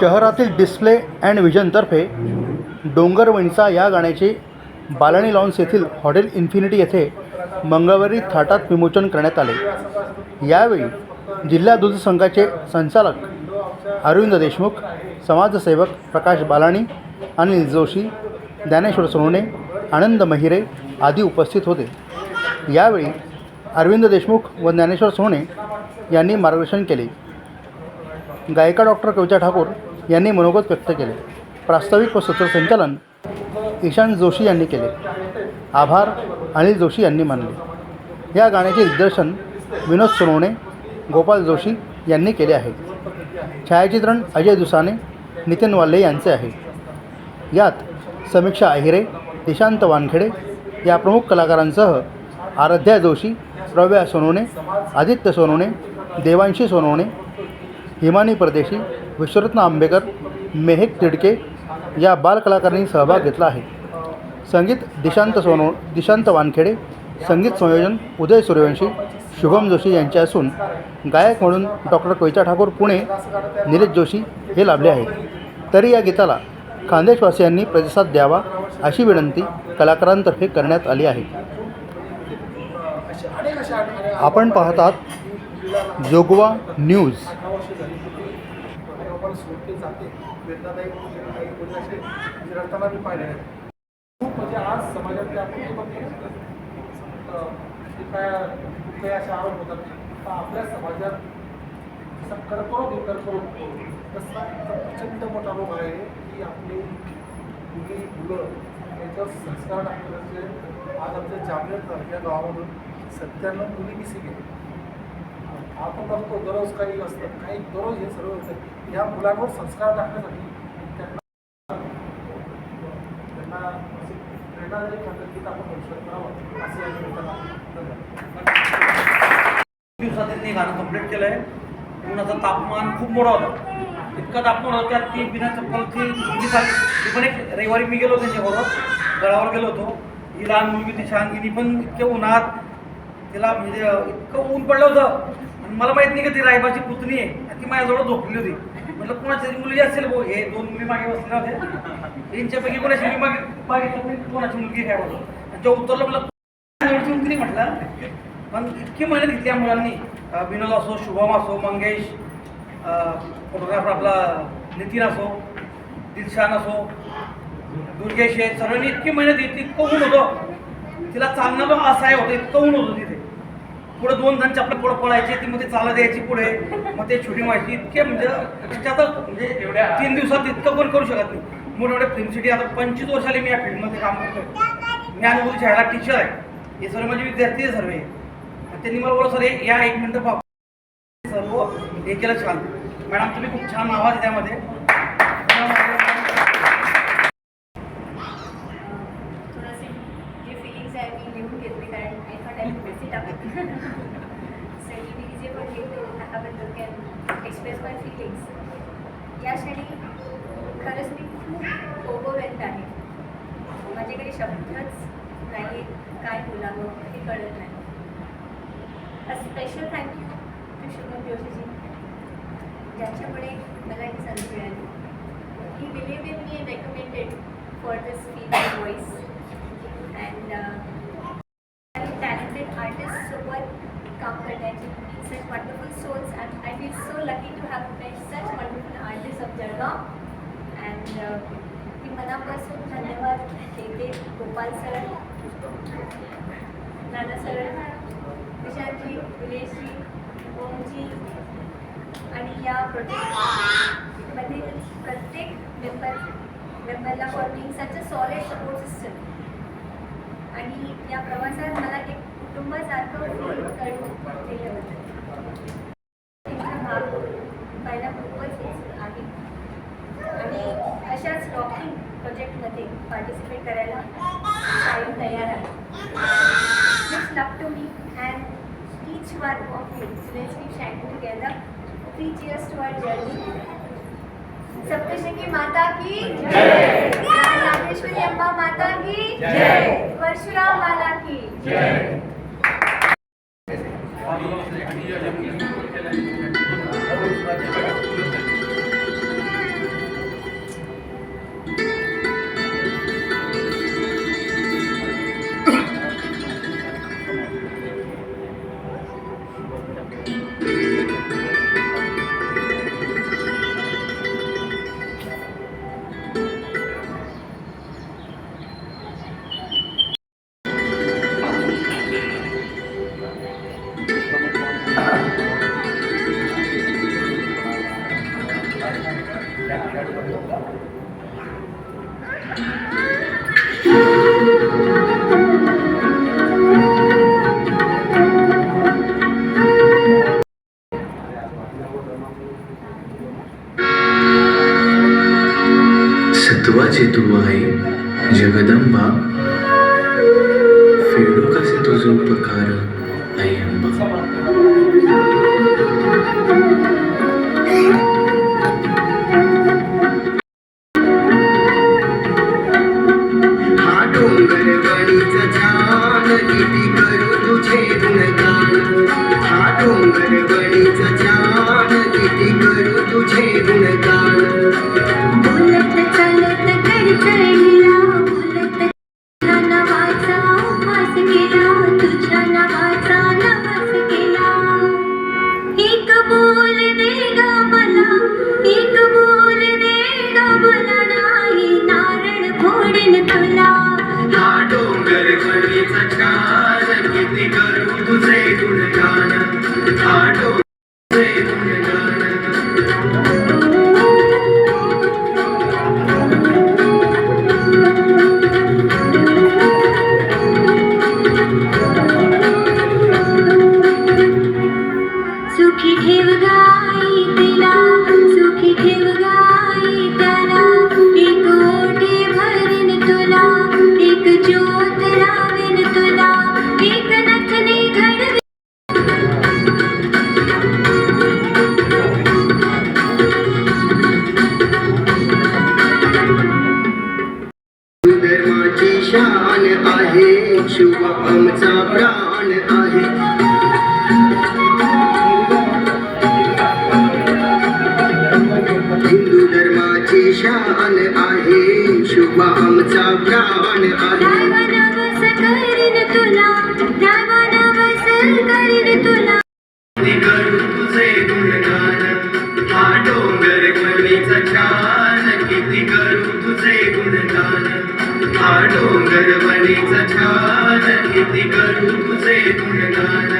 शहरातील display and व्हिजनतर्फे डोंगरवणीचा या गाण्याचे बालाणी लॉन्स येथील हॉटेल इन्फिनिटी येथे मंगळवारी थाटात विमोचन करण्यात आले. यावेळी जिल्हा दूध संघाचे संचालक अरविंद देशमुख समाजसेवक प्रकाश बालाणी अनिल जोशी ज्ञानेश्वर सोनवणे आनंद महिरे आदी उपस्थित होते. यावेळी अरविंद देशमुख व ज्ञानेश्वर सोने यांनी मार्गदर्शन केले. गायिका डॉक्टर कविता ठाकूर यांनी मनोगत व्यक्त केले. प्रास्ताविक व सूत्रसंचालन ईशान जोशी यांनी केले. आभार अनिल जोशी यांनी मानले. या गाण्याचे दिग्दर्शन विनोद सोनवणे गोपाल जोशी यांनी केले आहे. छायाचित्रण अजय दुसाने नितीन वाल्हे यांचे आहे. यात समीक्षा अहिरे निशांत वानखेडे या प्रमुख कलाकारांसह आराध्या जोशी प्रव्या सोनवणे आदित्य सोनवणे देवांशी सोनवणे हिमानी परदेशी विश्वरत्न आंबेकर मेहक तिडके या बालकलाकारांनी सहभाग घेतला आहे. संगीत दिशांत सोनो दिशांत वानखेडे संगीत संयोजन उदय सूर्यवंशी शुभम जोशी यांचे असून गायक म्हणून डॉक्टर कविता ठाकूर पुणे निलेश जोशी हे लाभले आहेत. तरी या गीताला खानदेशवासियांनी प्रतिसाद द्यावा अशी विनंती कलाकारांतर्फे करण्यात आली आहे. आपण पाहतात जोगवा न्यूज. वेदनादायी काही गोष्टी असे म्हणजे मी पाहिले खूप म्हणजे आज समाजातल्या आपण म्हणजे, काय खूप काही असे आरोप होतात तर आपल्या समाजात जसा कर्करोग आहे कर्करोग तसा प्रचंड मोठा रोग आहे की आपली मुली मुलं याच्यावर संस्कार टाकण्याचे आज आमच्या जामनेर तालुक्या गावामधून सत्त्याण्णव मुली मिसिंग आहेत. आपण बघतो दररोज काही असतं काही दररोज हे सर्व होतं. या मुलांवर संस्कार टाकण्यासाठी त्यांना त्यांना प्रेरणादायी पद्धतीत आपण भविष्यात करावं असे या निमित्तानं धन्यवाद. दिवसात त्यांनी गाणं कंप्लीट केलं आहे उन्हाचं तापमान खूप मोठं होतं. इतकं तापमान होतं त्यात ती बिना चप्पलची मुलगी चालली ती पण एक रविवारी मी गेलो त्यांच्याबरोबर. गडावर गेलो होतो. ही लहान मुलगी ती शांगिनी पण इतक्या उन्हात तिला म्हणजे इतकं ऊन पडलं होतं. मला माहीत नाही का ती रायबाची पुतणी आहे. ती माझ्याजवळ झोपली होती. म्हटलं कोणाची तरी मुलगी असेल भाऊ. हे दोन मुली मागे बसल्या होत्या यांच्यापैकी कोणाची मी मागे मागे नाही कोणाची मुलगी काय होतं आणि जेव्हा उतरलं मला नाही म्हटलं. पण इतकी मेहनत घेतली या मुलांनी. अं, विनोद असो शुभम असो मंगेश फोटोग्राफर आपला नितीन असो दिलशान असो दुर्गेश आहे सर्वांनी इतकी मेहनत घेतली इतकं ऊन होतं. तिला चालणं पण असहाय होतं इतकं ऊन होतं तिथे. पुढे दोन जण चपला पुढे पळायचे ती मध्ये चालत यायची पुढे. मग ते शूटिंग व्हायची इतके म्हणजे त्याच्यात म्हणजे एवढ्या तीन दिवसात इतकं पण करू शकत नाही. मोठे फिल्म सिटी आता पंचवीस वर्षाले मी या फील्डमध्ये काम करतोय. मी अनुभूती शाळेला टीचर आहे. हे सर्व माझे विद्यार्थी आहे सर्व त्यांनी मला बोललं सर या एक मिनटं सर्व हे केलं छान. मॅडम तुम्ही खूप छान आवाज त्यामध्ये. शब्दच नाही काय बोलावं हे कळत नाही a special thank you to Shubham Joshiji ज्याच्यामुळे मला ही संधी मिळाली he believe in me recommended for this female voice and talented आर्टिस्टसोबत काम करण्याची such wonderful souls and I feel so lucky to have met such wonderful artist of Jalgaon and ती मनापासून गोपाल सर नाना सर विशालजी विलेशजी ओमजी आणि या प्रोजेक्टमधील प्रत्येक मेंबर मेंबरला for being such a solid support system आणि या प्रवासात मला एक कुटुंबासारखं फील करून दिलं होतं भाग पहिला खूपच आहे. आणि अशाच रॉकिंग પ્રોજેક્ટमध्ये पार्टिसिपेट करायला कायम तयार आहे. Love to me and of together three to our journey माता की जय! जगदंबा फेडू कसे तुझे उपकार आई अंबा किती आहे शिव आमचा प्राण आहे. हिंदू धर्माची शान आहे शिव आमचा प्राण आहे. छान किती करू तुझे गुणगान.